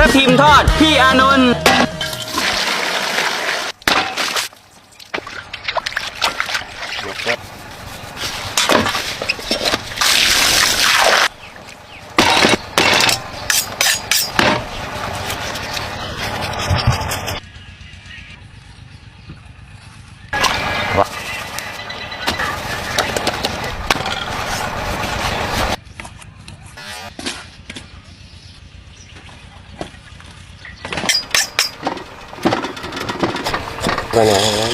ปลาทับทิมทอด พี่อานนท์ครับ Ganun.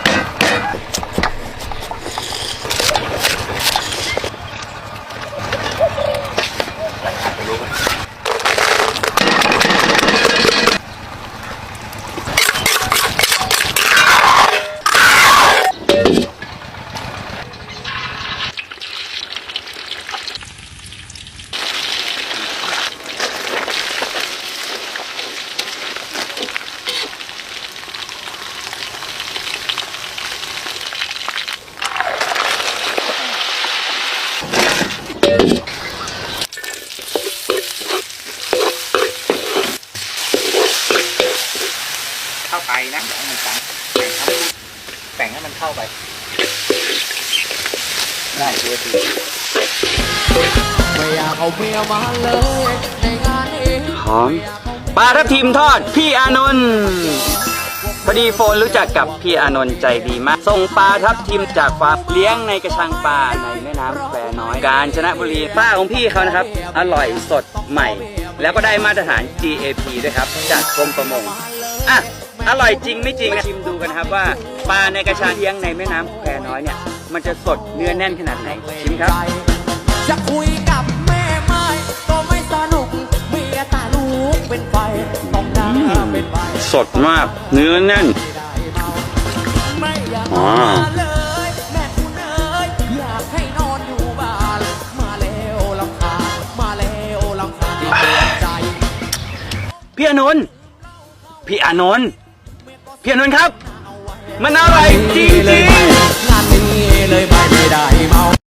Thank เข้าไปนะอย่าให้มันตังแต่งให้มันเข้าไป ได้ตัวทีไม่อยากเอาเมียมาเลยในงานเองหอมปลาทับทิมทอดพี่อานนท์ พอดีโฟนรู้จักกับพี่อานนท์ใจดีมาก ส่งปลาทับทิมจากฟาร์มเลี้ยงในกระชังปลาในแม่น้ำแควน้อย กาญจนบุรีปลาของพี่เขานะครับ อร่อยสดใหม่ แล้วก็ได้มาตรฐาน GAP ด้วยครับ จากกรมประมงอะอร่อยจริงไม่จริงนะชิมดูกันครับว่าปลาในกระชังเลี้ยงในแม่น้ำแควน้อยเนี่ย มันจะสดเนื้อแน่นขนาดไหนชิมครับ จะคุยกับ สดมาก เนื้อแน่นอ๋อมาเลยแม่คุณเอ๋ยอยากให้นอนพี่อนใจพี่อานนท์พี่อานนท์พี่อานนท์ครับ มันอร่อยจริงๆงานนี้เลยไม่ได้